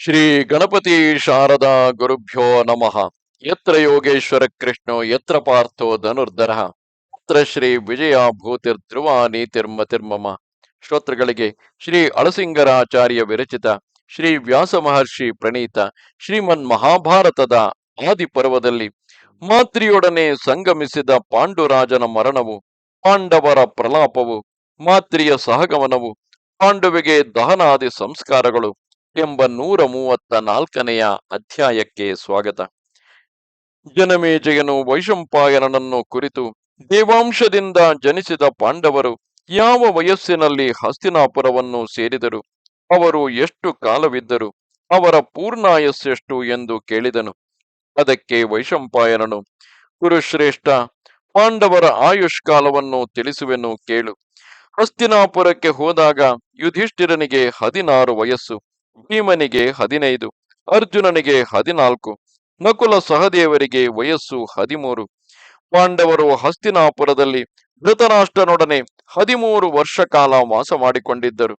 ಶ್ರೀ ಗಣಪತಿ ಶಾರದಾ ಗುರುಭ್ಯೋ ನಮಃ. ಯತ್ರ ಯೋಗೇಶ್ವರ ಕೃಷ್ಣೋ, ಯತ್ರ ಪಾರ್ಥೋ ಧನುರ್ಧರ, ಯತ್ರ ಶ್ರೀ ವಿಜಯ ಭೂತಿರ್ ಧ್ರುವ ನೀತಿರ್ಮತಿರ್ಮಮ ಶ್ರೋತೃಗಳಿಗೆ ಶ್ರೀ ಅಳಸಿಂಗರಾಚಾರ್ಯ ವಿರಚಿತ, ಶ್ರೀ ವ್ಯಾಸ ಮಹರ್ಷಿ ಪ್ರಣೀತ, ಶ್ರೀಮನ್ ಮಹಾಭಾರತದ ಆದಿ ಪರ್ವದಲ್ಲಿ ಮಾತ್ರಿಯೊಡನೆ ಸಂಗಮಿಸಿದ ಪಾಂಡುರಾಜನ ಮರಣವು, ಪಾಂಡವರ ಪ್ರಲಾಪವು, ಮಾತ್ರಿಯ ಸಹಗಮನವು, ಪಾಂಡುವಿಗೆ ದಹನಾದಿ ಸಂಸ್ಕಾರಗಳು ಎಂಬ ನೂರ ಮೂವತ್ತ ನಾಲ್ಕನೆಯ ಅಧ್ಯಾಯಕ್ಕೆ ಸ್ವಾಗತ. ಜನಮೇಜಯನು ವೈಶಂಪಾಯನನನ್ನು ಕುರಿತು ದೇವಾಂಶದಿಂದ ಜನಿಸಿದ ಪಾಂಡವರು ಯಾವ ವಯಸ್ಸಿನಲ್ಲಿ ಹಸ್ತಿನಾಪುರವನ್ನು ಸೇರಿದರು? ಅವರು ಎಷ್ಟು ಕಾಲವಿದ್ದರು? ಅವರ ಪೂರ್ಣಾಯಸ್ಸೆಷ್ಟು ಎಂದು ಕೇಳಿದನು. ಅದಕ್ಕೆ ವೈಶಂಪಾಯನನು ಕುರುಶ್ರೇಷ್ಠ ಪಾಂಡವರ ಆಯುಷ್ಕಾಲವನ್ನು ತಿಳಿಸುವೆನು ಕೇಳು. ಹಸ್ತಿನಾಪುರಕ್ಕೆ ಹೋದಾಗ ಯುಧಿಷ್ಠಿರನಿಗೆ ಹದಿನಾರು ವಯಸ್ಸು. ಭೀಮನಿಗೆ ಹದಿನೈದು, ಅರ್ಜುನನಿಗೆ ಹದಿನಾಲ್ಕು, ನಕುಲ ಸಹದೇವರಿಗೆ ವಯಸ್ಸು ಹದಿಮೂರು. ಪಾಂಡವರು ಹಸ್ತಿನಾಪುರದಲ್ಲಿ ಧೃತರಾಷ್ಟ್ರನೊಡನೆ ಹದಿಮೂರು ವರ್ಷ ಕಾಲ ವಾಸ ಮಾಡಿಕೊಂಡಿದ್ದರು.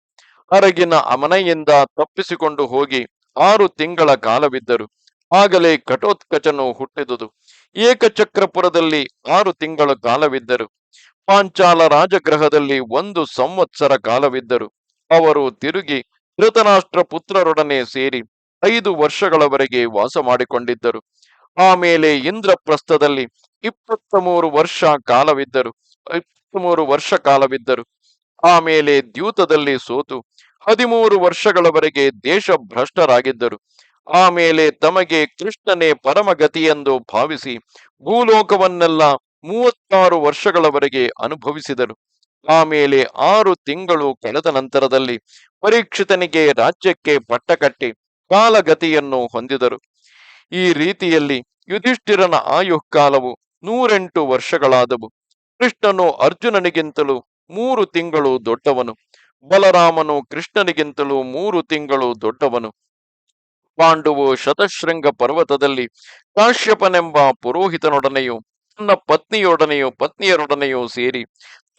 ಅರಗಿನ ಅಮನೆಯಿಂದ ತಪ್ಪಿಸಿಕೊಂಡು ಹೋಗಿ ಆರು ತಿಂಗಳ ಕಾಲವಿದ್ದರು. ಆಗಲೇ ಘಟೋತ್ಕಚನು ಹುಟ್ಟಿದುದು. ಏಕಚಕ್ರಪುರದಲ್ಲಿ ಆರು ತಿಂಗಳ ಕಾಲವಿದ್ದರು. ಪಾಂಚಾಲ ರಾಜಗೃಹದಲ್ಲಿ ಒಂದು ಸಂವತ್ಸರ ಕಾಲವಿದ್ದರು. ಅವರು ತಿರುಗಿ ಧೃತರಾಷ್ಟ್ರ ಪುತ್ರರೊಡನೆ ಸೇರಿ ಐದು ವರ್ಷಗಳವರೆಗೆ ವಾಸ ಮಾಡಿಕೊಂಡಿದ್ದರು. ಆಮೇಲೆ ಇಂದ್ರಪ್ರಸ್ಥದಲ್ಲಿ ಇಪ್ಪತ್ತ ಮೂರು ವರ್ಷ ಕಾಲವಿದ್ದರು. ಇಪ್ಪತ್ತ ಮೂರು ವರ್ಷ ಕಾಲವಿದ್ದರು. ಆಮೇಲೆ ದ್ಯೂತದಲ್ಲಿ ಸೋತು ಹದಿಮೂರು ವರ್ಷಗಳವರೆಗೆ ದೇಶ ಭ್ರಷ್ಟರಾಗಿದ್ದರು ಆಮೇಲೆ ತಮಗೆ ಕೃಷ್ಣನೇ ಪರಮಗತಿಯೆಂದು ಭಾವಿಸಿ ಭೂಲೋಕವನ್ನೆಲ್ಲ ಮೂವತ್ತಾರು ವರ್ಷಗಳವರೆಗೆ ಅನುಭವಿಸಿದರು. ಆಮೇಲೆ ಆರು ತಿಂಗಳು ಕಳೆದ ನಂತರದಲ್ಲಿ ಪರೀಕ್ಷಿತನಿಗೆ ರಾಜ್ಯಕ್ಕೆ ಪಟ್ಟಕಟ್ಟಿ ಕಾಲಗತಿಯನ್ನು ಹೊಂದಿದರು. ಈ ರೀತಿಯಲ್ಲಿ ಯುಧಿಷ್ಠಿರನ ಆಯುಃಕಾಲವು ನೂರೆಂಟು ವರ್ಷಗಳಾದವು. ಕೃಷ್ಣನು ಅರ್ಜುನನಿಗಿಂತಲೂ ಮೂರು ತಿಂಗಳು ದೊಡ್ಡವನು. ಬಲರಾಮನು ಕೃಷ್ಣನಿಗಿಂತಲೂ ಮೂರು ತಿಂಗಳು ದೊಡ್ಡವನು. ಪಾಂಡುವು ಶತಶೃಂಗ ಪರ್ವತದಲ್ಲಿ ಕಾಶ್ಯಪನೆಂಬ ಪುರೋಹಿತನೊಡನೆಯೂ, ತನ್ನ ಪತ್ನಿಯೊಡನೆಯೂ ಪತ್ನಿಯರೊಡನೆಯೂ ಸೇರಿ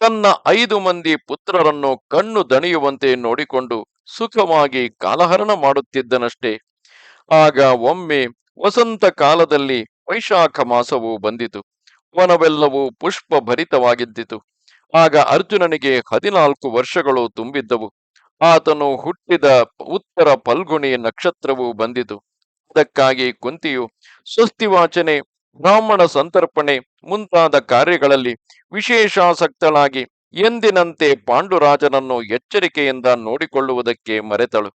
ತನ್ನ ಐದು ಮಂದಿ ಪುತ್ರರನ್ನು ಕಣ್ಣು ದಣಿಯುವಂತೆ ನೋಡಿಕೊಂಡು ಸುಖವಾಗಿ ಕಾಲಹರಣ ಮಾಡುತ್ತಿದ್ದನಷ್ಟೇ. ಆಗ ಒಮ್ಮೆ ವಸಂತ ಕಾಲದಲ್ಲಿ ವೈಶಾಖ ಮಾಸವು ಬಂದಿತು. ವನವೆಲ್ಲವೂ ಪುಷ್ಪ ಭರಿತವಾಗಿದ್ದಿತು ಆಗ ಅರ್ಜುನನಿಗೆ ಹದಿನಾಲ್ಕು ವರ್ಷಗಳು ತುಂಬಿದ್ದವು. ಆತನು ಹುಟ್ಟಿದ ಉತ್ತರ ಫಲ್ಗುಣಿ ನಕ್ಷತ್ರವು ಬಂದಿತು. ಅದಕ್ಕಾಗಿ ಕುಂತಿಯು ಸ್ವಸ್ತಿವಾಚನೆ ಬ್ರಾಹ್ಮಣ ಸಂತರ್ಪಣೆ ಮುಂತಾದ ಕಾರ್ಯಗಳಲ್ಲಿ ವಿಶೇಷಾಸಕ್ತಳಾಗಿ ಎಂದಿನಂತೆ ಪಾಂಡುರಾಜನನ್ನು ಎಚ್ಚರಿಕೆಯಿಂದ ನೋಡಿಕೊಳ್ಳುವುದಕ್ಕೆ ಮರೆತಳು.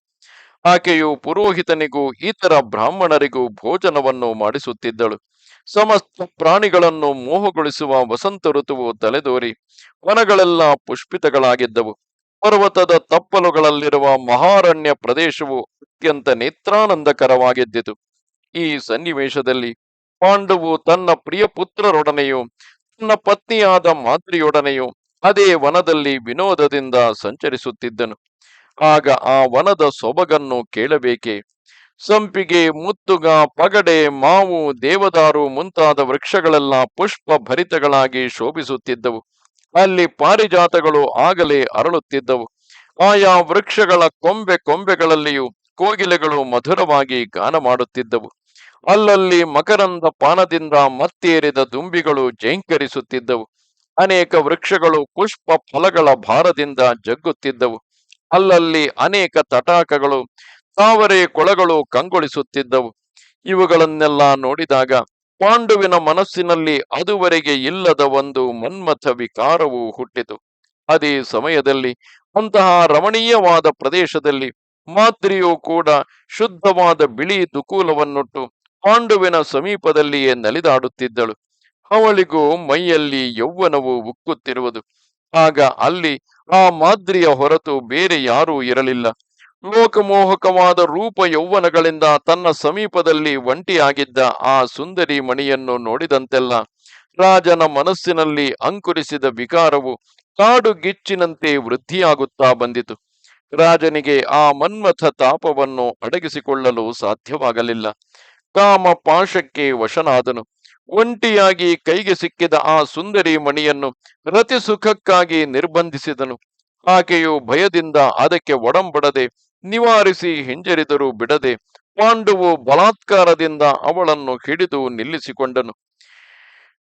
ಆಕೆಯು ಪುರೋಹಿತನಿಗೂ ಇತರ ಬ್ರಾಹ್ಮಣರಿಗೂ ಭೋಜನವನ್ನು ಮಾಡಿಸುತ್ತಿದ್ದಳು. ಸಮಸ್ತ ಪ್ರಾಣಿಗಳನ್ನು ಮೋಹಗೊಳಿಸುವ ವಸಂತ ಋತುವು ತಲೆದೋರಿ, ವನಗಳೆಲ್ಲ ಪುಷ್ಪಿತಗಳಾಗಿದ್ದವು. ಪರ್ವತದ ತಪ್ಪಲುಗಳಲ್ಲಿರುವ ಮಹಾರಣ್ಯ ಪ್ರದೇಶವು ಅತ್ಯಂತ ನೇತ್ರಾನಂದಕರವಾಗಿದ್ದಿತು. ಈ ಸನ್ನಿವೇಶದಲ್ಲಿ ಪಾಂಡವು ತನ್ನ ಪ್ರಿಯ ಪುತ್ರರೊಡನೆಯೂ, ತನ್ನ ಪತ್ನಿಯಾದ ಮಾದ್ರಿಯೊಡನೆಯೂ ಅದೇ ವನದಲ್ಲಿ ವಿನೋದದಿಂದ ಸಂಚರಿಸುತ್ತಿದ್ದನು. ಆಗ ಆ ವನದ ಸೊಬಗನ್ನು ಕೇಳಬೇಕೆ? ಸಂಪಿಗೆ, ಮುತ್ತುಗ, ಪಗಡೆ, ಮಾವು, ದೇವದಾರು ಮುಂತಾದ ವೃಕ್ಷಗಳೆಲ್ಲ ಪುಷ್ಪ ಭರಿತಗಳಾಗಿ ಶೋಭಿಸುತ್ತಿದ್ದವು. ಅಲ್ಲಿ ಪಾರಿಜಾತಗಳು ಆಗಲೇ ಅರಳುತ್ತಿದ್ದವು. ಆಯಾ ವೃಕ್ಷಗಳ ಕೊಂಬೆ ಕೊಂಬೆಗಳಲ್ಲಿಯೂ ಕೋಗಿಲೆಗಳು ಮಧುರವಾಗಿ ಗಾನ ಮಾಡುತ್ತಿದ್ದವು ಅಲ್ಲಲ್ಲಿ ಮಕರಂದ ಪಾನದಿಂದ ಮತ್ತೇರಿದ ದುಂಬಿಗಳು ಜೈಂಕರಿಸುತ್ತಿದ್ದವು. ಅನೇಕ ವೃಕ್ಷಗಳು ಪುಷ್ಪ ಫಲಗಳ ಭಾರದಿಂದ ಜಗ್ಗುತ್ತಿದ್ದವು. ಅಲ್ಲಲ್ಲಿ ಅನೇಕ ತಟಾಕಗಳು, ತಾವರೆ ಕೊಳಗಳು ಕಂಗೊಳಿಸುತ್ತಿದ್ದವು. ಇವುಗಳನ್ನೆಲ್ಲ ನೋಡಿದಾಗ ಪಾಂಡುವಿನ ಮನಸ್ಸಿನಲ್ಲಿ ಅದುವರೆಗೆ ಇಲ್ಲದ ಒಂದು ಮನ್ಮಥ ವಿಕಾರವು ಹುಟ್ಟಿತು. ಅದೇ ಸಮಯದಲ್ಲಿ ಅಂತಹ ರಮಣೀಯವಾದ ಪ್ರದೇಶದಲ್ಲಿ ಮಾದ್ರಿಯು ಕೂಡ ಶುದ್ಧವಾದ ಬಿಳಿ ದುಕೂಲವನ್ನುಟ್ಟು ಪಾಂಡುವಿನ ಸಮೀಪದಲ್ಲಿಯೇ ನಲಿದಾಡುತ್ತಿದ್ದಳು. ಅವಳಿಗೂ ಮೈಯಲ್ಲಿ ಯೌವನವು ಉಕ್ಕುತ್ತಿರುವುದು. ಆಗ ಅಲ್ಲಿ ಆ ಮಾದ್ರಿಯ ಹೊರತು ಬೇರೆ ಯಾರೂ ಇರಲಿಲ್ಲ. ಲೋಕಮೋಹಕವಾದ ರೂಪ ಯೌವನಗಳಿಂದ ತನ್ನ ಸಮೀಪದಲ್ಲಿ ಒಂಟಿಯಾಗಿದ್ದ ಆ ಸುಂದರಿ ಮಣಿಯನ್ನು ನೋಡಿದಂತೆಲ್ಲ ರಾಜನ ಮನಸ್ಸಿನಲ್ಲಿ ಅಂಕುರಿಸಿದ ವಿಕಾರವು ಕಾಡುಗಿಚ್ಚಿನಂತೆ ವೃದ್ಧಿಯಾಗುತ್ತಾ ಬಂದಿತು. ರಾಜನಿಗೆ ಆ ಮನ್ಮಥ ತಾಪವನ್ನು ಅಡಗಿಸಿಕೊಳ್ಳಲು ಸಾಧ್ಯವಾಗಲಿಲ್ಲ. ಕಾಮ ಪಾಶಕ್ಕೆ ವಶನಾದನು. ಒಂಟಿಯಾಗಿ ಕೈಗೆ ಸಿಕ್ಕಿದ ಆ ಸುಂದರಿ ಮಣಿಯನ್ನು ರತಿ ಸುಖಕ್ಕಾಗಿ ನಿರ್ಬಂಧಿಸಿದನು. ಆಕೆಯು ಭಯದಿಂದ ಅದಕ್ಕೆ ಒಡಂಬಡದೆ, ನಿವಾರಿಸಿ ಹಿಂಜರಿದರೂ ಬಿಡದೆ, ಪಾಂಡುವು ಬಲಾತ್ಕಾರದಿಂದ ಅವಳನ್ನು ಹಿಡಿದು ನಿಲ್ಲಿಸಿಕೊಂಡನು.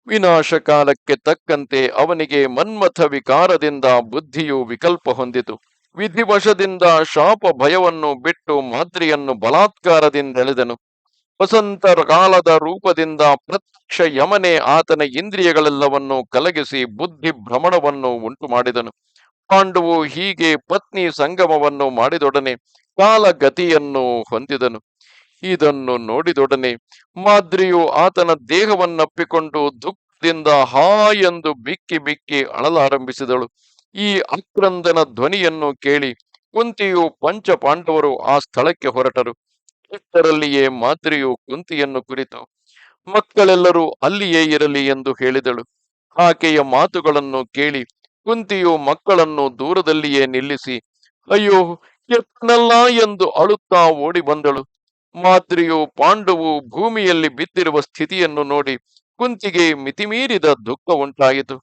ವಿನಾಶ ಕಾಲಕ್ಕೆ ತಕ್ಕಂತೆ ಅವನಿಗೆ ಮನ್ಮಥ ವಿಕಾರದಿಂದ ಬುದ್ಧಿಯು ವಿಕಲ್ಪ ಹೊಂದಿತು. ವಿಧಿವಶದಿಂದ ಶಾಪ ಭಯವನ್ನು ಬಿಟ್ಟು ಮಾದ್ರಿಯನ್ನು ಬಲಾತ್ಕಾರದಿಂದ ಎಳೆದನು ವಸಂತ ಕಾಲದ ರೂಪದಿಂದ ಪ್ರತ್ಯಕ್ಷ ಯಮನೆ ಆತನ ಇಂದ್ರಿಯಗಳೆಲ್ಲವನ್ನು ಕಲಗಿಸಿ ಬುದ್ಧಿ ಭ್ರಮಣವನ್ನು ಉಂಟು ಮಾಡಿದನು. ಪಾಂಡುವು ಹೀಗೆ ಪತ್ನಿ ಸಂಗಮವನ್ನು ಮಾಡಿದೊಡನೆ ಕಾಲಗತಿಯನ್ನು ಹೊಂದಿದನು. ಇದನ್ನು ನೋಡಿದೊಡನೆ ಮಾದ್ರಿಯು ಆತನ ದೇಹವನ್ನಪ್ಪಿಕೊಂಡು ದುಃಖದಿಂದ ಹಾ ಎಂದು ಬಿಕ್ಕಿ ಬಿಕ್ಕಿ ಅಳಲಾರಂಭಿಸಿದಳು. ಈ ಅಕ್ರಂದನ ಧ್ವನಿಯನ್ನು ಕೇಳಿ ಕುಂತಿಯು ಪಂಚ ಪಾಂಡವರು ಆ ಸ್ಥಳಕ್ಕೆ ಹೊರಟರು. ಇಷ್ಟರಲ್ಲಿಯೇ ಮಾದ್ರಿಯು ಕುಂತಿಯನ್ನು ಕುರಿತು, ಮಕ್ಕಳೆಲ್ಲರೂ ಅಲ್ಲಿಯೇ ಇರಲಿ ಎಂದು ಹೇಳಿದಳು. ಆಕೆಯ ಮಾತುಗಳನ್ನು ಕೇಳಿ, ಕುಂತಿಯು ಮಕ್ಕಳನ್ನು ದೂರದಲ್ಲಿಯೇ ನಿಲ್ಲಿಸಿ, ಅಯ್ಯೋ, ಎತ್ತನಲ್ಲ ಎಂದು ಅಳುತ್ತಾ ಓಡಿ ಬಂದಳು. ಮಾದ್ರಿಯು ಪಾಂಡವು ಭೂಮಿಯಲ್ಲಿ ಬಿದ್ದಿರುವ ಸ್ಥಿತಿಯನ್ನು ನೋಡಿ ಕುಂತಿಗೆ ಮಿತಿಮೀರಿದ ದುಃಖ ಉಂಟಾಯಿತು.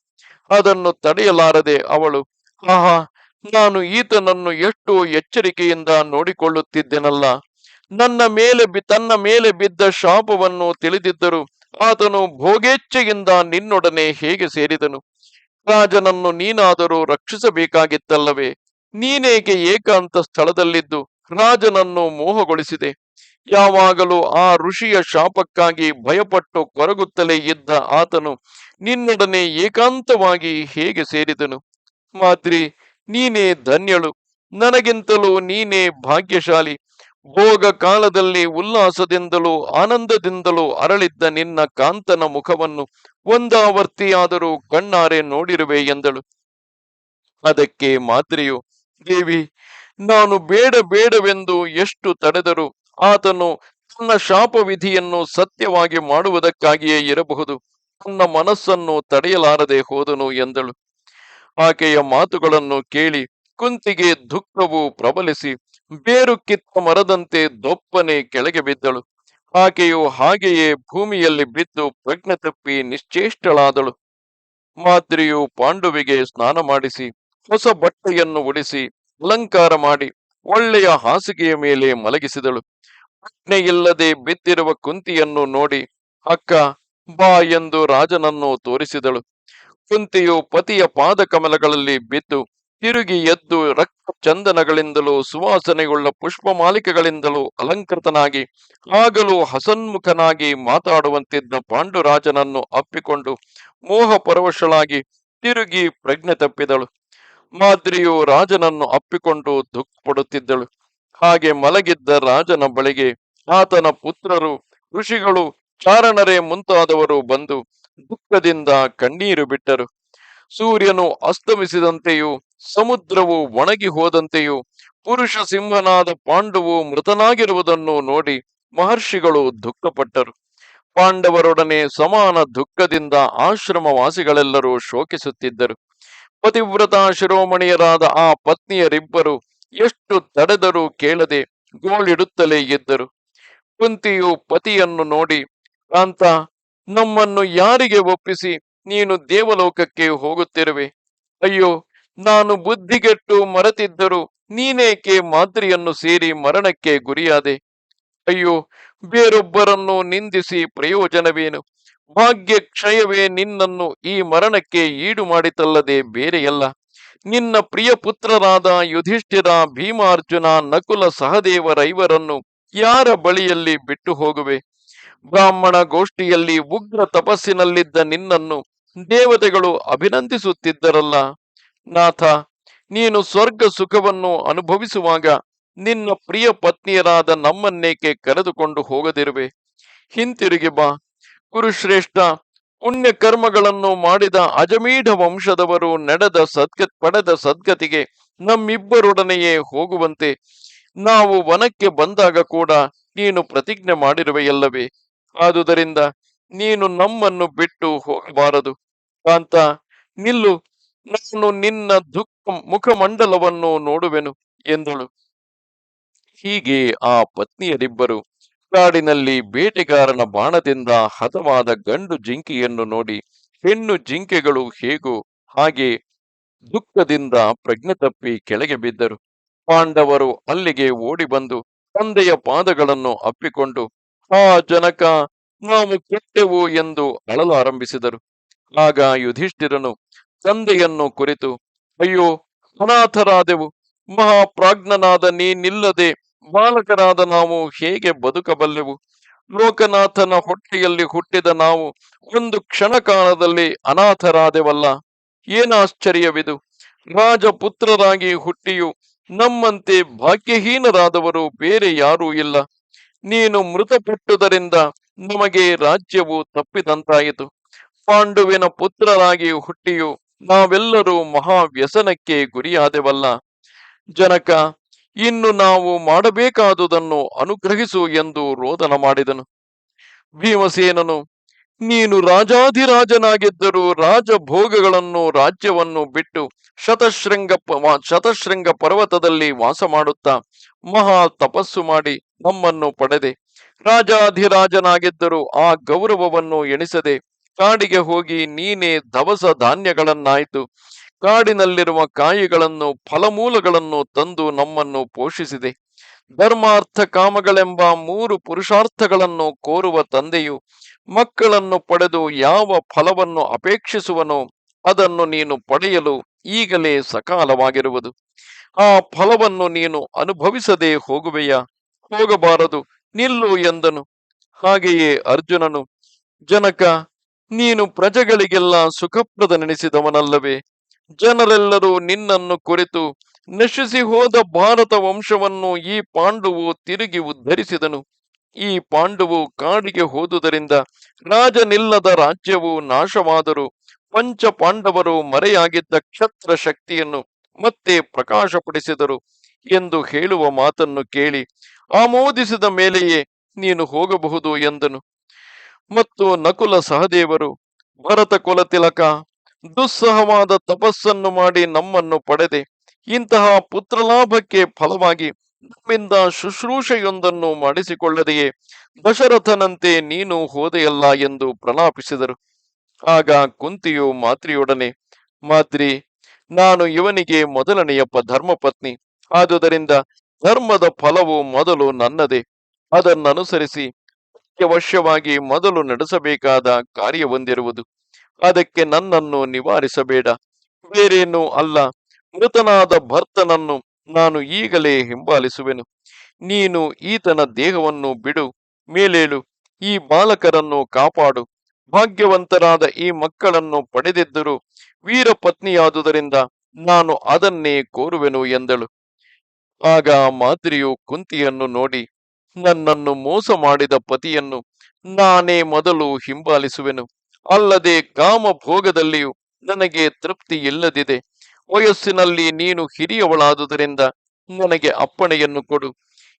ಅದನ್ನು ತಡೆಯಲಾರದೆ ಅವಳು, ಆಹಾ, ನಾನು ಈತನನ್ನು ಎಷ್ಟು ಎಚ್ಚರಿಕೆಯಿಂದ ನೋಡಿಕೊಳ್ಳುತ್ತಿದ್ದೆನಲ್ಲ. ನನ್ನ ಮೇಲೆ ತನ್ನ ಮೇಲೆ ಬಿದ್ದ ಶಾಪವನ್ನು ತಿಳಿದಿದ್ದರು. ಆತನು ಭೋಗೇಚ್ಛೆಯಿಂದ ನಿನ್ನೊಡನೆ ಹೇಗೆ ಸೇರಿದನು? ರಾಜನನ್ನು ನೀನಾದರೂ ರಕ್ಷಿಸಬೇಕಾಗಿತ್ತಲ್ಲವೇ? ನೀನೇಕೆ ಏಕಾಂತ ಸ್ಥಳದಲ್ಲಿದ್ದು? ರಾಜನನ್ನು ಮೋಹಗೊಳಿಸಿದೆ. ಯಾವಾಗಲೂ ಆ ಋಷಿಯ ಶಾಪಕ್ಕಾಗಿ ಭಯಪಟ್ಟು ಕೊರಗುತ್ತಲೇ ಇದ್ದ ಆತನು ನಿನ್ನೊಡನೆ ಏಕಾಂತವಾಗಿ ಹೇಗೆ ಸೇರಿದನು? ಮಾದ್ರಿ, ನೀನೇ ಧನ್ಯಳು. ನನಗಿಂತಲೂ ನೀನೇ ಭಾಗ್ಯಶಾಲಿ. ಭೋಗ ಕಾಲದಲ್ಲಿ ಉಲ್ಲಾಸದಿಂದಲೂ ಆನಂದದಿಂದಲೂ ಅರಳಿದ್ದ ನಿನ್ನ ಕಾಂತನ ಮುಖವನ್ನು ಒಂದಾವರ್ತಿಯಾದರೂ ಕಣ್ಣಾರೆ ನೋಡಿರುವೆ ಎಂದಳು. ಅದಕ್ಕೆ ಮಾದ್ರಿಯು ದೇವಿ, ನಾನು ಬೇಡ ಬೇಡವೆಂದು ಎಷ್ಟು ತಡೆದರೂ ಆತನು ತನ್ನ ಶಾಪ ವಿಧಿಯನ್ನು ಸತ್ಯವಾಗಿ ಮಾಡುವುದಕ್ಕಾಗಿಯೇ ಇರಬಹುದು. ತನ್ನ ಮನಸ್ಸನ್ನು ತಡೆಯಲಾರದೆ ಹೋದನು ಎಂದಳು. ಆಕೆಯ ಮಾತುಗಳನ್ನು ಕೇಳಿ ಕುಂತಿಗೆ ದುಃಖವು ಪ್ರಬಲಿಸಿ ಬೇರು ಕಿತ್ತ ಮರದಂತೆ ದೊಪ್ಪನೆ ಕೆಳಗೆ ಬಿದ್ದಳು. ಆಕೆಯು ಹಾಗೆಯೇ ಭೂಮಿಯಲ್ಲಿ ಬಿದ್ದು ಪ್ರಜ್ಞೆ ತಪ್ಪಿ ನಿಶ್ಚೇಷ್ಟಳಾದಳು. ಮಾದ್ರಿಯು ಪಾಂಡುವಿಗೆ ಸ್ನಾನ ಮಾಡಿಸಿ, ಹೊಸ ಬಟ್ಟೆಯನ್ನು ಉಡಿಸಿ, ಅಲಂಕಾರ ಮಾಡಿ, ಒಳ್ಳೆಯ ಹಾಸಿಗೆಯ ಮೇಲೆ ಮಲಗಿಸಿದಳು. ಪ್ರಜ್ಞೆಯಿಲ್ಲದೆ ಬಿದ್ದಿರುವ ಕುಂತಿಯನ್ನು ನೋಡಿ ಅಕ್ಕ, ಬಾ ಎಂದು ರಾಜನನ್ನು ತೋರಿಸಿದಳು. ಕುಂತಿಯು ಪತಿಯ ಪಾದಕಮಲಗಳಲ್ಲಿ ಬಿದ್ದು ತಿರುಗಿ ಎದ್ದು ರಕ್ತ ಚಂದನಗಳಿಂದಲೂ ಸುವಾಸನೆಗೊಳ್ಳ ಪುಷ್ಪ ಮಾಲಿಕೆಗಳಿಂದಲೂ ಅಲಂಕೃತನಾಗಿ ಆಗಲೂ ಹಸನ್ಮುಖನಾಗಿ ಮಾತಾಡುವಂತಿದ್ದ ಪಾಂಡುರಾಜನನ್ನು ಅಪ್ಪಿಕೊಂಡು ಮೋಹ ಪರವಶಳಾಗಿ ತಿರುಗಿ ಪ್ರಜ್ಞೆ ತಪ್ಪಿದಳು. ಮಾದ್ರಿಯು ರಾಜನನ್ನು ಅಪ್ಪಿಕೊಂಡು ದುಃಖ ಪಡುತ್ತಿದ್ದಳು ಹಾಗೆ ಮಲಗಿದ್ದ ರಾಜನ ಬಳಿಗೆ ಆತನ ಪುತ್ರರು, ಋಷಿಗಳು, ಚಾರಣರೇ ಮುಂತಾದವರು ಬಂದು ದುಃಖದಿಂದ ಕಣ್ಣೀರು ಬಿಟ್ಟರು. ಸೂರ್ಯನು ಅಸ್ತಮಿಸಿದಂತೆಯೂ, ಸಮುದ್ರವು ಒಣಗಿ ಹೋದಂತೆಯೂ, ಪುರುಷ ಸಿಂಹನಾದ ಪಾಂಡವು ಮೃತನಾಗಿರುವುದನ್ನು ನೋಡಿ ಮಹರ್ಷಿಗಳು ದುಃಖಪಟ್ಟರು. ಪಾಂಡವರೊಡನೆ ಸಮಾನ ದುಃಖದಿಂದ ಆಶ್ರಮವಾಸಿಗಳೆಲ್ಲರೂ ಶೋಕಿಸುತ್ತಿದ್ದರು. ಪತಿವ್ರತ ಶಿರೋಮಣಿಯರಾದ ಆ ಪತ್ನಿಯರಿಬ್ಬರು ಎಷ್ಟು ತಡೆದರೂ ಕೇಳದೆ ಗೋಳಿಡುತ್ತಲೇ ಇದ್ದರು. ಕುಂತಿಯು ಪತಿಯನ್ನು ನೋಡಿ, ಕಾಂತ, ನಮ್ಮನ್ನು ಯಾರಿಗೆ ಒಪ್ಪಿಸಿ? ನೀನು ದೇವಲೋಕಕ್ಕೆ ಹೋಗುತ್ತಿರುವೆ. ಅಯ್ಯೋ, ನಾನು ಬುದ್ಧಿಗೆಟ್ಟು ಮರೆತಿದ್ದರೂ ನೀನೇಕೆ ಮಾದರಿಯನ್ನು ಸೇರಿ ಮರಣಕ್ಕೆ ಗುರಿಯಾದೆ? ಅಯ್ಯೋ, ಬೇರೊಬ್ಬರನ್ನು ನಿಂದಿಸಿ ಪ್ರಯೋಜನವೇನು? ಭಾಗ್ಯ ಕ್ಷಯವೇ ನಿನ್ನನ್ನು ಈ ಮರಣಕ್ಕೆ ಈಡು ಮಾಡಿತಲ್ಲದೆ ಬೇರೆಯಲ್ಲ. ನಿನ್ನ ಪ್ರಿಯ ಪುತ್ರರಾದ ಯುಧಿಷ್ಠಿರ ಭೀಮಾರ್ಜುನ ನಕುಲ ಸಹದೇವರೈವರನ್ನು ಯಾರ ಬಳಿಯಲ್ಲಿ ಬಿಟ್ಟು ಹೋಗುವೆ ಬ್ರಾಹ್ಮಣ ಗೋಷ್ಠಿಯಲ್ಲಿ ಉಗ್ರ ತಪಸ್ಸಿನಲ್ಲಿದ್ದ ನಿನ್ನನ್ನು ದೇವತೆಗಳು ಅಭಿನಂದಿಸುತ್ತಿದ್ದರಲ್ಲ. ನಾಥ, ನೀನು ಸ್ವರ್ಗ ಸುಖವನ್ನು ಅನುಭವಿಸುವಾಗ ನಿನ್ನ ಪ್ರಿಯ ಪತ್ನಿಯರಾದ ನಮ್ಮನ್ನೇಕೆ ಕರೆದುಕೊಂಡು ಹೋಗದಿರುವೆ? ಹಿಂತಿರುಗಿ ಬಾ. ಕುರುಶ್ರೇಷ್ಠ ಪುಣ್ಯ ಕರ್ಮಗಳನ್ನು ಮಾಡಿದ ಅಜಮೀಢ ವಂಶದವರು ನಡೆದ ಸದ್ಗತ್, ಪಡೆದ ಸದ್ಗತಿಗೆ ನಮ್ಮಿಬ್ಬರೊಡನೆಯೇ ಹೋಗುವಂತೆ. ನಾವು ವನಕ್ಕೆ ಬಂದಾಗ ಕೂಡ ನೀನು ಪ್ರತಿಜ್ಞೆ ಮಾಡಿರುವೆಯಲ್ಲವೇ? ಆದುದರಿಂದ ನೀನು ನಮ್ಮನ್ನು ಬಿಟ್ಟು ಹೋಗಬಾರದು. ಕಾಂತ ನಿಲ್ಲು, ನಾನು ನಿನ್ನ ದುಃಖ ಮುಖಮಂಡಲವನ್ನು ನೋಡುವೆನು ಎಂದಳು. ಹೀಗೆ ಆ ಪತ್ನಿಯರಿಬ್ಬರು ಕಾಡಿನಲ್ಲಿ ಬೇಟೆಗಾರನ ಬಾಣದಿಂದ ಹತವಾದ ಗಂಡು ಜಿಂಕೆಯನ್ನು ನೋಡಿ ಹೆಣ್ಣು ಜಿಂಕೆಗಳು ಹೇಗೋ ಹಾಗೆ ದುಃಖದಿಂದ ಪ್ರಜ್ಞೆ ತಪ್ಪಿ ಕೆಳಗೆ ಬಿದ್ದರು. ಪಾಂಡವರು ಅಲ್ಲಿಗೆ ಓಡಿ ಬಂದು ತಂದೆಯ ಪಾದಗಳನ್ನು ಅಪ್ಪಿಕೊಂಡು, ಆ ಜನಕ, ನಾವು ಕೆಟ್ಟೆವು ಎಂದು ಅಳಲು ಆರಂಭಿಸಿದರು ಆಗ ಯುಧಿಷ್ಠಿರನು ತಂದೆಯನ್ನು ಕುರಿತು, ಅಯ್ಯೋ, ಅನಾಥರಾದೆವು, ಮಹಾಪ್ರಾಜ್ಞನಾದ ನೀನಿಲ್ಲದೆ ಬಾಲಕರಾದ ನಾವು ಹೇಗೆ ಬದುಕಬಲ್ಲೆವು? ಲೋಕನಾಥನ ಹೊಟ್ಟೆಯಲ್ಲಿ ಹುಟ್ಟಿದ ನಾವು ಒಂದು ಕ್ಷಣ ಕಾಲದಲ್ಲಿ ಅನಾಥರಾದೆವಲ್ಲ? ಏನಾಶ್ಚರ್ಯವಿದು? ರಾಜಪುತ್ರರಾಗಿ ಹುಟ್ಟಿಯು ನಮ್ಮಂತೆ ಭಾಗ್ಯಹೀನರಾದವರು ಬೇರೆ ಯಾರೂ ಇಲ್ಲ. ನೀನು ಮೃತಪಟ್ಟುದರಿಂದ ನಮಗೆ ರಾಜ್ಯವು ತಪ್ಪಿದಂತಾಯಿತು. ಪಾಂಡುವಿನ ಪುತ್ರರಾಗಿ ಹುಟ್ಟಿಯು ನಾವೆಲ್ಲರೂ ಮಹಾ ವ್ಯಸನಕ್ಕೆ ಗುರಿಯಾದೆವಲ್ಲ. ಜನಕ, ಇನ್ನು ನಾವು ಮಾಡಬೇಕಾದುದನ್ನು ಅನುಗ್ರಹಿಸು ಎಂದು ರೋದನ ಮಾಡಿದನು. ಭೀಮಸೇನನು, ನೀನು ರಾಜಾಧಿರಾಜನಾಗಿದ್ದರೂ ರಾಜಭೋಗಗಳನ್ನು ರಾಜ್ಯವನ್ನು ಬಿಟ್ಟು ಶತಶೃಂಗ ಶತಶೃಂಗ ಪರ್ವತದಲ್ಲಿ ವಾಸ ಮಾಡುತ್ತಾ ಮಹಾ ತಪಸ್ಸು ಮಾಡಿ ನಮ್ಮನ್ನು ಪಡೆದೆ. ರಾಜಾಧಿರಾಜನಾಗಿದ್ದರೂ ಆ ಗೌರವವನ್ನು ಎಣಿಸದೆ ಕಾಡಿಗೆ ಹೋಗಿ ನೀನೇ ದವಸ ಧಾನ್ಯಗಳನ್ನಾಯಿತು. ಕಾಡಿನಲ್ಲಿರುವ ಕಾಯಿಗಳನ್ನು, ಫಲಮೂಲಗಳನ್ನು ತಂದು ನಮ್ಮನ್ನು ಪೋಷಿಸಿದೆ. ಧರ್ಮಾರ್ಥ ಕಾಮಗಳೆಂಬ ಮೂರು ಪುರುಷಾರ್ಥಗಳನ್ನು ಕೋರುವ ತಂದೆಯು ಮಕ್ಕಳನ್ನು ಪಡೆದು ಯಾವ ಫಲವನ್ನು ಅಪೇಕ್ಷಿಸುವನೋ ಅದನ್ನು ನೀನು ಪಡೆಯಲು ಈಗಲೇ ಸಕಾಲವಾಗಿರುವುದು. ಆ ಫಲವನ್ನು ನೀನು ಅನುಭವಿಸದೆ ಹೋಗುವೆಯಾ? ಹೋಗಬಾರದು, ನಿಲ್ಲು ಎಂದನು. ಹಾಗೆಯೇ ಅರ್ಜುನನು, ಜನಕ ನೀನು ಪ್ರಜೆಗಳಿಗೆಲ್ಲ ಸುಖಪ್ರದ ನೆನೆಸಿದವನಲ್ಲವೇ? ಜನರೆಲ್ಲರೂ ನಿನ್ನನ್ನು ಕುರಿತು ನಶಿಸಿ ಹೋದ ಭಾರತ ವಂಶವನ್ನು ಈ ಪಾಂಡುವು ತಿರುಗಿ ಉದ್ಧರಿಸಿದನು. ಈ ಪಾಂಡುವು ಕಾಡಿಗೆ ಹೋದುದರಿಂದ ರಾಜನಿಲ್ಲದ ರಾಜ್ಯವು ನಾಶವಾದರೂ ಪಂಚ ಪಾಂಡವರು ಮರೆಯಾಗಿದ್ದ ಕ್ಷತ್ರ ಶಕ್ತಿಯನ್ನು ಮತ್ತೆ ಪ್ರಕಾಶಪಡಿಸಿದರು ಎಂದು ಹೇಳುವ ಮಾತನ್ನು ಕೇಳಿ ಆಮೋದಿಸಿದ ಮೇಲೆಯೇ ನೀನು ಹೋಗಬಹುದು ಎಂದನು. ಮತ್ತು ನಕುಲ ಸಹದೇವರು ಭರತ ಕುಲ ತಿಲಕ ದುಸ್ಸಹವಾದ ತಪಸ್ಸನ್ನು ಮಾಡಿ ನಮ್ಮನ್ನು ಪಡೆದೆ. ಇಂತಹ ಪುತ್ರಲಾಭಕ್ಕೆ ಫಲವಾಗಿ ನಮ್ಮಿಂದ ಶುಶ್ರೂಷೆಯೊಂದನ್ನು ಮಾಡಿಸಿಕೊಳ್ಳದೆಯೇ? ದಶರಥನಂತೆ ನೀನು ಹೋದೆಯಲ್ಲ ಎಂದು ಪ್ರಲಾಪಿಸಿದರು. ಆಗ ಕುಂತಿಯು ಮಾತ್ರಿಯೊಡನೆ, ಮಾತ್ರಿ, ನಾನು ಇವನಿಗೆ ಮೊದಲನೆಯ ಧರ್ಮಪತ್ನಿ, ಆದುದರಿಂದ ಧರ್ಮದ ಫಲವು ಮೊದಲು ನನ್ನದೇ. ಅದನ್ನನುಸರಿಸಿ ಅವಶ್ಯವಾಗಿ ಮೊದಲು ನಡೆಸಬೇಕಾದ ಕಾರ್ಯವೊಂದಿರುವುದು ಅದಕ್ಕೆ ನನ್ನನ್ನು ನಿವಾರಿಸಬೇಡ. ಬೇರೇನೂ ಅಲ್ಲ. ಮೃತನಾದ ಭರ್ತನನ್ನು ನಾನು ಈಗಲೇ ಹಿಂಬಾಲಿಸುವೆನು. ನೀನು ಈತನ ದೇಹವನ್ನು ಬಿಡು. ಮೇಲೇಳು, ಈ ಬಾಲಕರನ್ನು ಕಾಪಾಡು. ಭಾಗ್ಯವಂತರಾದ ಈ ಮಕ್ಕಳನ್ನು ಪಡೆದಿದ್ದರೂ ವೀರ ಪತ್ನಿಯಾದುದರಿಂದ ನಾನು ಅದನ್ನೇ ಕೋರುವೆನು ಎಂದಳು. ಆಗ ಮಾದ್ರಿಯು ಕುಂತಿಯನ್ನು ನೋಡಿ ನನ್ನನ್ನು ಮೋಸ ಮಾಡಿದ ಪತಿಯನ್ನು ನಾನೇ ಮೊದಲು ಹಿಂಬಾಲಿಸುವೆನು. ಅಲ್ಲದೆ ಕಾಮ ಭೋಗದಲ್ಲಿಯೂ ನನಗೆ ತೃಪ್ತಿ ಇಲ್ಲದಿದೆ ವಯಸ್ಸಿನಲ್ಲಿ ನೀನು ಹಿರಿಯವಳಾದುದರಿಂದ ನನಗೆ ಅಪ್ಪಣೆಯನ್ನು ಕೊಡು.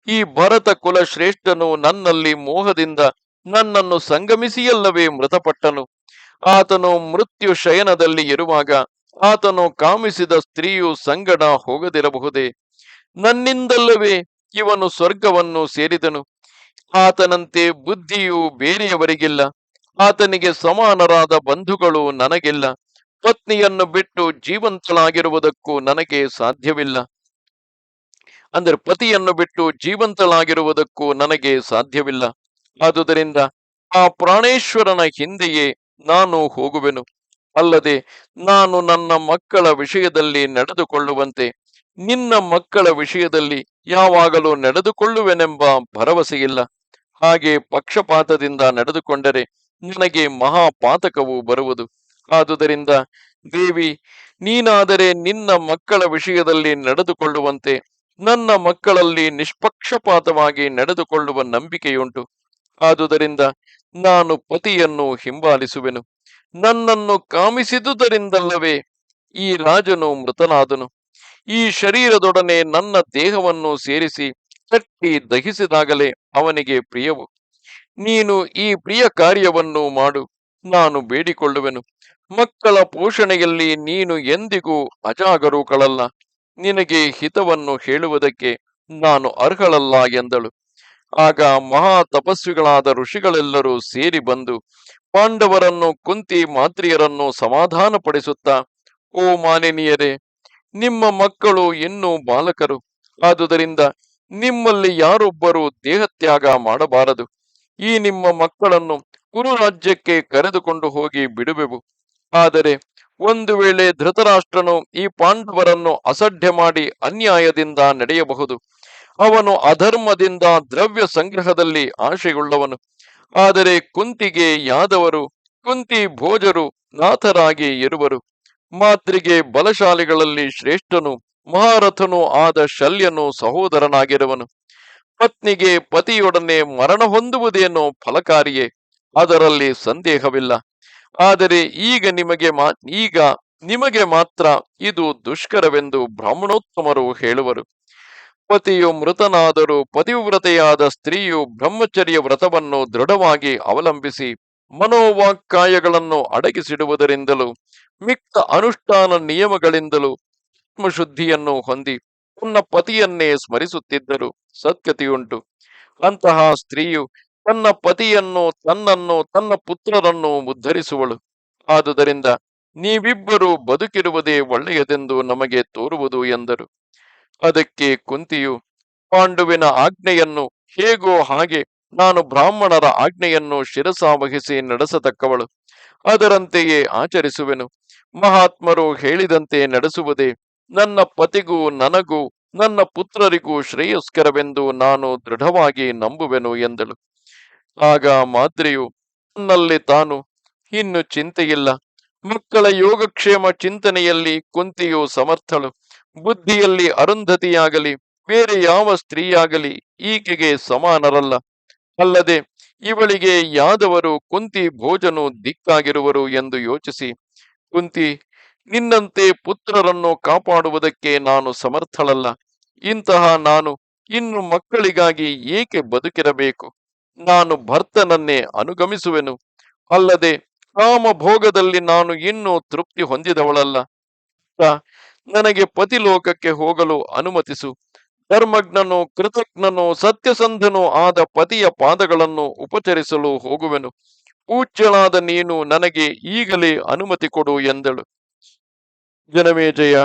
ಈ ಭರತ ಕುಲ ಶ್ರೇಷ್ಠನು ನನ್ನಲ್ಲಿ ಮೋಹದಿಂದ ನನ್ನನ್ನು ಸಂಗಮಿಸಿಯಲ್ಲವೇ ಮೃತಪಟ್ಟನು. ಆತನು ಮೃತ್ಯು ಶಯನದಲ್ಲಿ ಇರುವಾಗ ಆತನು ಕಾಮಿಸಿದ ಸ್ತ್ರೀಯು ಸಂಗಡ ಹೋಗದಿರಬಹುದೇ? ನನ್ನಿಂದಲ್ಲವೇ ಇವನು ಸ್ವರ್ಗವನ್ನು ಸೇರಿದನು. ಆತನಂತೆ ಬುದ್ಧಿಯು ಬೇರೆಯವರಿಗಿಲ್ಲ. ಆತನಿಗೆ ಸಮಾನರಾದ ಬಂಧುಗಳು ನನಗಿಲ್ಲ. ಪತ್ನಿಯನ್ನು ಬಿಟ್ಟು ಜೀವಂತಳಾಗಿರುವುದಕ್ಕೂ ನನಗೆ ಸಾಧ್ಯವಿಲ್ಲ. ಅಂದರೆ ಪತಿಯನ್ನು ಬಿಟ್ಟು ಜೀವಂತಳಾಗಿರುವುದಕ್ಕೂ ನನಗೆ ಸಾಧ್ಯವಿಲ್ಲ. ಆದುದರಿಂದ ಆ ಪ್ರಾಣೇಶ್ವರನ ಹಿಂದೆಯೇ ನಾನು ಹೋಗುವೆನು. ಅಲ್ಲದೆ ನಾನು ನನ್ನ ಮಕ್ಕಳ ವಿಷಯದಲ್ಲಿ ನಡೆದುಕೊಳ್ಳುವಂತೆ ನಿನ್ನ ಮಕ್ಕಳ ವಿಷಯದಲ್ಲಿ ಯಾವಾಗಲೂ ನಡೆದುಕೊಳ್ಳುವೆನೆಂಬ ಭರವಸೆಯಿಲ್ಲ. ಹಾಗೆ ಪಕ್ಷಪಾತದಿಂದ ನಡೆದುಕೊಂಡರೆ ನನಗೆ ಮಹಾಪಾತಕವು ಬರುವುದು. ಆದುದರಿಂದ ದೇವಿ, ನೀನಾದರೆ ನಿನ್ನ ಮಕ್ಕಳ ವಿಷಯದಲ್ಲಿ ನಡೆದುಕೊಳ್ಳುವಂತೆ ನನ್ನ ಮಕ್ಕಳಲ್ಲಿ ನಿಷ್ಪಕ್ಷಪಾತವಾಗಿ ನಡೆದುಕೊಳ್ಳುವ ನಂಬಿಕೆಯುಂಟು. ಆದುದರಿಂದ ನಾನು ಪತಿಯನ್ನು ಹಿಂಬಾಲಿಸುವೆನು. ನನ್ನನ್ನು ಕಾಮಿಸಿದುದರಿಂದಲ್ಲವೇ ಈ ರಾಜನು ಮೃತನಾದನು. ಈ ಶರೀರದೊಡನೆ ನನ್ನ ದೇಹವನ್ನು ಸೇರಿಸಿ ಕಟ್ಟಿ ದಹಿಸಿದಾಗಲೇ ಅವನಿಗೆ ಪ್ರಿಯವು. ನೀನು ಈ ಪ್ರಿಯ ಕಾರ್ಯವನ್ನು ಮಾಡು, ನಾನು ಬೇಡಿಕೊಳ್ಳುವೆನು. ಮಕ್ಕಳ ಪೋಷಣೆಯಲ್ಲಿ ನೀನು ಎಂದಿಗೂ ಅಜಾಗರೂಕಳಲ್ಲ. ನಿನಗೆ ಹಿತವನ್ನು ಹೇಳುವುದಕ್ಕೆ ನಾನು ಅರ್ಹಳಲ್ಲ ಎಂದಳು. ಆಗ ಮಹಾ ತಪಸ್ವಿಗಳಾದ ಋಷಿಗಳೆಲ್ಲರೂ ಸೇರಿ ಬಂದು ಪಾಂಡವರನ್ನು ಕುಂತಿ ಮಾತ್ರಿಯರನ್ನು ಸಮಾಧಾನಪಡಿಸುತ್ತಾ, ಓ ಮಾಲಿನಿಯರೇ ನಿಮ್ಮ ಮಕ್ಕಳು ಇನ್ನೂ ಬಾಲಕರು. ಆದುದರಿಂದ ನಿಮ್ಮಲ್ಲಿ ಯಾರೊಬ್ಬರು ದೇಹತ್ಯಾಗ ಮಾಡಬಾರದು. ಈ ನಿಮ್ಮ ಮಕ್ಕಳನ್ನು ಕುರು ರಾಜ್ಯಕ್ಕೆ ಕರೆದುಕೊಂಡು ಹೋಗಿ ಬಿಡುವೆವು. ಆದರೆ ಒಂದು ವೇಳೆ ಧೃತರಾಷ್ಟ್ರನು ಈ ಪಾಂಡವರನ್ನು ಅಸಡ್ಡೆ ಮಾಡಿ ಅನ್ಯಾಯದಿಂದ ನಡೆಯಬಹುದು. ಅವನು ಅಧರ್ಮದಿಂದ ದ್ರವ್ಯ ಸಂಗ್ರಹದಲ್ಲಿ ಆಶೆಗೊಳ್ಳವನು ಆದರೆ ಕುಂತಿಗೆ ಯಾದವರು, ಕುಂತಿ ಭೋಜರು ನಾಥರಾಗಿ ಇರುವರು. ಮಾತ್ರಿಗೆ ಬಲಶಾಲಿಗಳಲ್ಲಿ ಶ್ರೇಷ್ಠನು, ಮಹಾರಥನು ಆದ ಶಲ್ಯನು ಸಹೋದರನಾಗಿರುವನು. ಪತ್ನಿಗೆ ಪತಿಯೊಡನೆ ಮರಣ ಹೊಂದುವುದೇನೋ ಫಲಕಾರಿಯೇ, ಅದರಲ್ಲಿ ಸಂದೇಹವಿಲ್ಲ. ಆದರೆ ಈಗ ನಿಮಗೆ ಮಾ, ಈಗ ನಿಮಗೆ ಮಾತ್ರ ಇದು ದುಷ್ಕರವೆಂದು ಬ್ರಾಹ್ಮಣೋತ್ತಮರು ಹೇಳುವರು. ಪತಿಯು ಮೃತನಾದರೂ ಪತಿವ್ರತೆಯಾದ ಸ್ತ್ರೀಯು ಬ್ರಹ್ಮಚರ್ಯ ವ್ರತವನ್ನು ದೃಢವಾಗಿ ಅವಲಂಬಿಸಿ ಮನೋವಾಕ್ಕಾಯಗಳನ್ನು ಅಡಗಿಸಿಡುವುದರಿಂದಲೂ ಮಿಕ್ಕ ಅನುಷ್ಠಾನ ನಿಯಮಗಳಿಂದಲೂ ಆತ್ಮಶುದ್ಧಿಯನ್ನು ಹೊಂದಿ ತನ್ನ ಪತಿಯನ್ನೇ ಸ್ಮರಿಸುತ್ತಿದ್ದರು ಸತ್ಯತೆಯುಂಟು. ಅಂತಹ ಸ್ತ್ರೀಯು ತನ್ನ ಪತಿಯನ್ನು, ತನ್ನನ್ನು, ತನ್ನ ಪುತ್ರರನ್ನು ಉದ್ಧರಿಸುವಳು. ಆದುದರಿಂದ ನೀವಿಬ್ಬರು ಬದುಕಿರುವುದೇ ಒಳ್ಳೆಯದೆಂದು ನಮಗೆ ತೋರುವುದು ಎಂದರು. ಅದಕ್ಕೆ ಕುಂತಿಯು ಪಾಂಡುವಿನ ಆಜ್ಞೆಯನ್ನು ಹೇಗೋ ಹಾಗೆ ನಾನು ಬ್ರಾಹ್ಮಣರ ಆಜ್ಞೆಯನ್ನು ಶಿರಸಾವಹಿಸಿ ನಡೆಸತಕ್ಕವಳು. ಅದರಂತೆಯೇ ಆಚರಿಸುವೆನು. ಮಹಾತ್ಮರು ಹೇಳಿದಂತೆ ನಡೆಸುವುದೇ ನನ್ನ ಪತಿಗೂ ನನಗೂ ನನ್ನ ಪುತ್ರರಿಗೂ ಶ್ರೇಯಸ್ಕರವೆಂದು ನಾನು ದೃಢವಾಗಿ ನಂಬುವೆನು ಎಂದಳು. ಆಗ ಮಾದ್ರಿಯು, ನನ್ನಲ್ಲಿ ತಾನು ಇನ್ನು ಚಿಂತೆಯಿಲ್ಲ. ಮಕ್ಕಳ ಯೋಗಕ್ಷೇಮ ಚಿಂತನೆಯಲ್ಲಿ ಕುಂತಿಯು ಸಮರ್ಥಳು. ಬುದ್ಧಿಯಲ್ಲಿ ಅರುಂಧತಿಯಾಗಲಿ, ಬೇರೆ ಯಾವ ಸ್ತ್ರೀಯಾಗಲಿ ಈಕೆಗೆ ಸಮಾನರಲ್ಲ. ಅಲ್ಲದೆ ಇವಳಿಗೆ ಯಾದವರು ಕುಂತಿ ಭೋಜನು ದಿಕ್ಕಾಗಿರುವರು ಎಂದು ಯೋಚಿಸಿ, ಕುಂತಿ, ನಿನ್ನಂತೆ ಪುತ್ರರನ್ನು ಕಾಪಾಡುವುದಕ್ಕೆ ನಾನು ಸಮರ್ಥಳಲ್ಲ. ಇಂತಹ ನಾನು ಇನ್ನು ಮಕ್ಕಳಿಗಾಗಿ ಏಕೆ ಬದುಕಿರಬೇಕು? ನಾನು ಭರ್ತನನ್ನೇ ಅನುಗಮಿಸುವೆನು. ಅಲ್ಲದೆ ಕಾಮ ಭೋಗದಲ್ಲಿ ನಾನು ಇನ್ನೂ ತೃಪ್ತಿ ಹೊಂದಿದವಳಲ್ಲ. ನನಗೆ ಪತಿಲೋಕಕ್ಕೆ ಹೋಗಲು ಅನುಮತಿಸು. ಧರ್ಮಜ್ಞನು, ಕೃತಜ್ಞನು, ಸತ್ಯಸಂಧನು ಆದ ಪತಿಯ ಪಾದಗಳನ್ನು ಉಪಚರಿಸಲು ಹೋಗುವೆನು. ಪೂಜ್ಯಳಾದ ನೀನು ನನಗೆ ಈಗಲೇ ಅನುಮತಿ ಕೊಡು ಎಂದಳು. ಜನಮೇಜಯ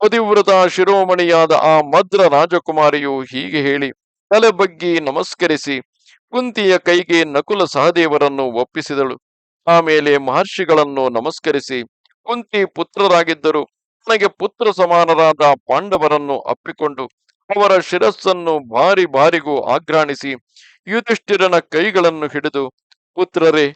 ಪತಿವ್ರತ ಶಿರೋಮಣಿಯಾದ ಆ ಮದ್ರ ರಾಜಕುಮಾರಿಯು ಹೀಗೆ ಹೇಳಿ, ತಲೆ ಬಗ್ಗಿ ನಮಸ್ಕರಿಸಿ, ಕುಂತಿಯ ಕೈಗೆ ನಕುಲ ಸಹದೇವರನ್ನು ಒಪ್ಪಿಸಿದಳು. ಆಮೇಲೆ ಮಹರ್ಷಿಗಳನ್ನು ನಮಸ್ಕರಿಸಿ, ಕುಂತಿ ಪುತ್ರರಾಗಿದ್ದರು. ನನಗೆ ಪುತ್ರ ಸಮಾನರಾದ ಪಾಂಡವರನ್ನು ಅಪ್ಪಿಕೊಂಡು ಅವರ ಶಿರಸ್ಸನ್ನು ಭಾರಿ ಬಾರಿಗೂ ಆಗ್ರಾಣಿಸಿ ಯುಧಿಷ್ಠಿರನ ಕೈಗಳನ್ನು ಹಿಡಿದು, ಪುತ್ರರೇ,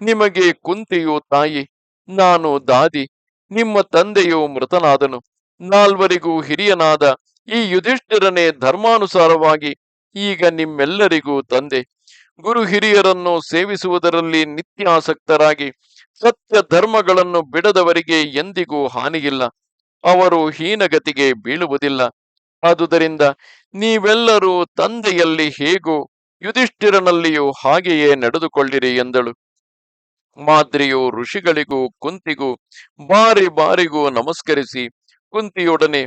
ನಿಮಗೆ ಕುಂತಿಯು ತಾಯಿ, ನಾನು ದಾದಿ, ನಿಮ್ಮ ತಂದೆಯು ಮೃತನಾದನು. ನಾಲ್ವರಿಗೂ ಹಿರಿಯನಾದ ಈ ಯುಧಿಷ್ಠಿರನೇ ಧರ್ಮಾನುಸಾರವಾಗಿ ಈಗ ನಿಮ್ಮೆಲ್ಲರಿಗೂ ತಂದೆ. ಗುರು ಹಿರಿಯರನ್ನು ಸೇವಿಸುವುದರಲ್ಲಿ ನಿತ್ಯಾಸಕ್ತರಾಗಿ ಸತ್ಯ ಧರ್ಮಗಳನ್ನು ಬಿಡದವರಿಗೆ ಎಂದಿಗೂ ಹಾನಿಯಿಲ್ಲ. ಅವರು ಹೀನಗತಿಗೆ ಬೀಳುವುದಿಲ್ಲ. ಆದುದರಿಂದ ನೀವೆಲ್ಲರೂ ತಂದೆಯಲ್ಲಿ ಹೇಗೋ ಯುಧಿಷ್ಠಿರನಲ್ಲಿಯೂ ಹಾಗೆಯೇ ನಡೆದುಕೊಳ್ಳಿರಿ ಎಂದಳು. ಮಾದ್ರಿಯು ಋಷಿಗಳಿಗೂ ಕುಂತಿಗೂ ಬಾರಿ ಬಾರಿಗೂ ನಮಸ್ಕರಿಸಿ ಕುಂತಿಯೊಡನೆ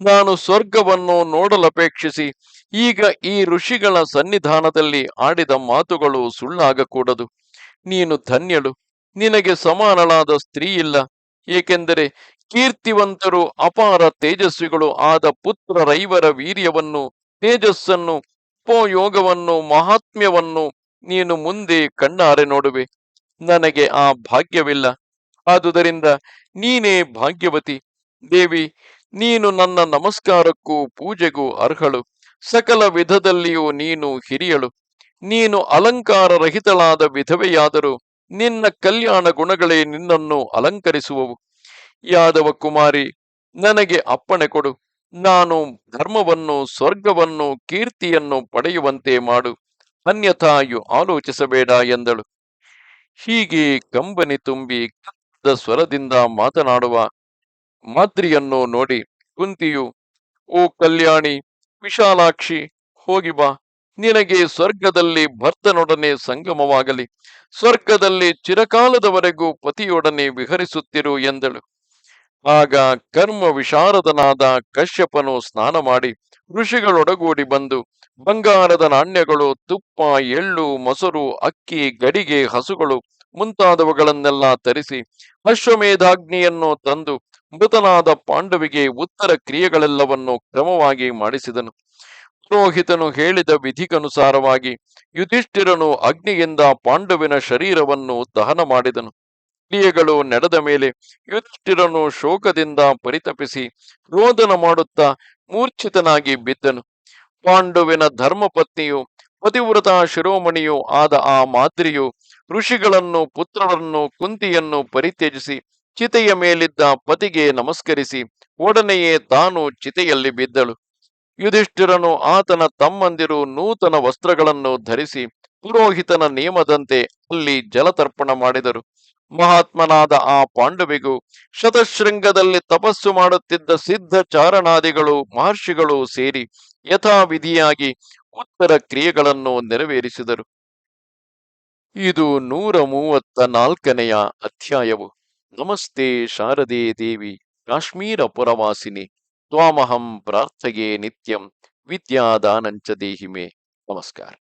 ನಾನು ಸ್ವರ್ಗವನ್ನು ನೋಡಲಪೇಕ್ಷಿಸಿ ಈಗ ಈ ಋಷಿಗಳ ಸನ್ನಿಧಾನದಲ್ಲಿ ಆಡಿದ ಮಾತುಗಳು ಸುಳ್ಳಾಗಕೂಡದು. ನೀನು ಧನ್ಯಳು. ನಿನಗೆ ಸಮಾನಳಾದ ಸ್ತ್ರೀ ಇಲ್ಲ. ಏಕೆಂದರೆ ಕೀರ್ತಿವಂತರು ಅಪಾರ ತೇಜಸ್ವಿಗಳು ಆದ ಪುತ್ರ ರೈವರ ವೀರ್ಯವನ್ನು, ತೇಜಸ್ಸನ್ನು, ಉಪಯೋಗವನ್ನು, ಮಹಾತ್ಮ್ಯವನ್ನು ನೀನು ಮುಂದೆ ಕಣ್ಣಾರೆ ನೋಡುವೆ. ನನಗೆ ಆ ಭಾಗ್ಯವಿಲ್ಲ. ಆದುದರಿಂದ ನೀನೇ ಭಾಗ್ಯವತಿ. ದೇವಿ, ನೀನು ನನ್ನ ನಮಸ್ಕಾರಕ್ಕೂ ಪೂಜೆಗೂ ಅರ್ಹಳು. ಸಕಲ ವಿಧದಲ್ಲಿಯೂ ನೀನು ಹಿರಿಯಳು. ನೀನು ಅಲಂಕಾರ ರಹಿತಳಾದ ವಿಧವೆಯಾದರೂ ನಿನ್ನ ಕಲ್ಯಾಣ ಗುಣಗಳೇ ನಿನ್ನನ್ನು ಅಲಂಕರಿಸುವವು. ಯಾದವ ಕುಮಾರಿ, ನನಗೆ ಅಪ್ಪಣೆ ಕೊಡು. ನಾನು ಧರ್ಮವನ್ನು, ಸ್ವರ್ಗವನ್ನು, ಕೀರ್ತಿಯನ್ನು ಪಡೆಯುವಂತೆ ಮಾಡು. ಅನ್ಯಥಾಯು ಆಲೋಚಿಸಬೇಡ ಎಂದಳು. ಹೀಗೆ ಕಂಬನಿ ತುಂಬಿ ಕತ್ತದ ಸ್ವರದಿಂದ ಮಾತನಾಡುವ ಮಾದ್ರಿಯನ್ನು ನೋಡಿ ಕುಂತಿಯು, ಓ ಕಲ್ಯಾಣಿ, ವಿಶಾಲಾಕ್ಷಿ, ಹೋಗಿ ಬಾ. ನಿನಗೆ ಸ್ವರ್ಗದಲ್ಲಿ ಭರ್ತನೊಡನೆ ಸಂಗಮವಾಗಲಿ. ಸ್ವರ್ಗದಲ್ಲಿ ಚಿರಕಾಲದವರೆಗೂ ಪತಿಯೊಡನೆ ವಿಹರಿಸುತ್ತಿರು ಎಂದಳು. ಆಗ ಕರ್ಮ ವಿಶಾರದನಾದ ಕಶ್ಯಪನು ಸ್ನಾನ ಮಾಡಿ ಋಷಿಗಳೊಡಗೂಡಿ ಬಂದು ಬಂಗಾರದ ನಾಣ್ಯಗಳು, ತುಪ್ಪ, ಎಳ್ಳು, ಮೊಸರು, ಅಕ್ಕಿ, ಗಡಿಗೆ, ಹಸುಗಳು ಮುಂತಾದವುಗಳನ್ನೆಲ್ಲ ತರಿಸಿ ಅಶ್ವಮೇಧಾಗ್ನಿಯನ್ನು ತಂದು ಮೃತನಾದ ಪಾಂಡವಿಗೆ ಉತ್ತರ ಕ್ರಿಯೆಗಳೆಲ್ಲವನ್ನು ಕ್ರಮವಾಗಿ ಮಾಡಿಸಿದನು. ಪುರೋಹಿತನು ಹೇಳಿದ ವಿಧಿಗನುಸಾರವಾಗಿ ಯುಧಿಷ್ಠಿರನು ಅಗ್ನಿಯಿಂದ ಪಾಂಡವಿನ ಶರೀರವನ್ನು ದಹನ ಮಾಡಿದನು. ಕ್ರಿಯೆಗಳು ನಡೆದ ಮೇಲೆ ಯುಧಿಷ್ಠಿರನು ಶೋಕದಿಂದ ಪರಿತಪಿಸಿ ರೋದನ ಮಾಡುತ್ತಾ ಮೂರ್ಛಿತನಾಗಿ ಬಿದ್ದನು. ಪಾಂಡುವಿನ ಧರ್ಮಪತ್ನಿಯು, ಪತಿವ್ರತ ಶಿರೋಮಣಿಯೂ ಆದ ಆ ಮಾದ್ರಿಯು ಋಷಿಗಳನ್ನು, ಪುತ್ರರನ್ನು, ಕುಂತಿಯನ್ನು ಪರಿತ್ಯಜಿಸಿ ಚಿತೆಯ ಮೇಲಿದ್ದ ಪತಿಗೆ ನಮಸ್ಕರಿಸಿ ಒಡನೆಯೇ ತಾನು ಚಿತೆಯಲ್ಲಿ ಬಿದ್ದಳು. ಯುಧಿಷ್ಠಿರನು ಆತನ ತಮ್ಮಂದಿರು ನೂತನ ವಸ್ತ್ರಗಳನ್ನು ಧರಿಸಿ ಪುರೋಹಿತನ ನಿಯಮದಂತೆ ಅಲ್ಲಿ ಜಲತರ್ಪಣ ಮಾಡಿದರು. ಮಹಾತ್ಮನಾದ ಆ ಪಾಂಡವಿಗೂ ಶತಶೃಂಗದಲ್ಲಿ ತಪಸ್ಸು ಮಾಡುತ್ತಿದ್ದ ಸಿದ್ಧ ಚಾರಣಾದಿಗಳು, ಮಹರ್ಷಿಗಳು ಸೇರಿ ಯಥಾವಿಧಿಯಾಗಿ ಉತ್ತರ ಕ್ರಿಯೆಗಳನ್ನು ನೆರವೇರಿಸಿದರು. ಇದು ನೂರ ಮೂವತ್ತ ನಾಲ್ಕನೆಯ ಅಧ್ಯಾಯವು. ನಮಸ್ತೆ ಶಾರದೆ ದೇವಿ, ಕಾಶ್ಮೀರ ಪುರವಾಸಿನಿ, ತ್ವಾಮಹಂ ಪ್ರಾರ್ಥಯೇ ನಿತ್ಯಂ, ವಿದ್ಯಾದಾನಂಚ ದೇಹಿಮೆ. ನಮಸ್ಕಾರ.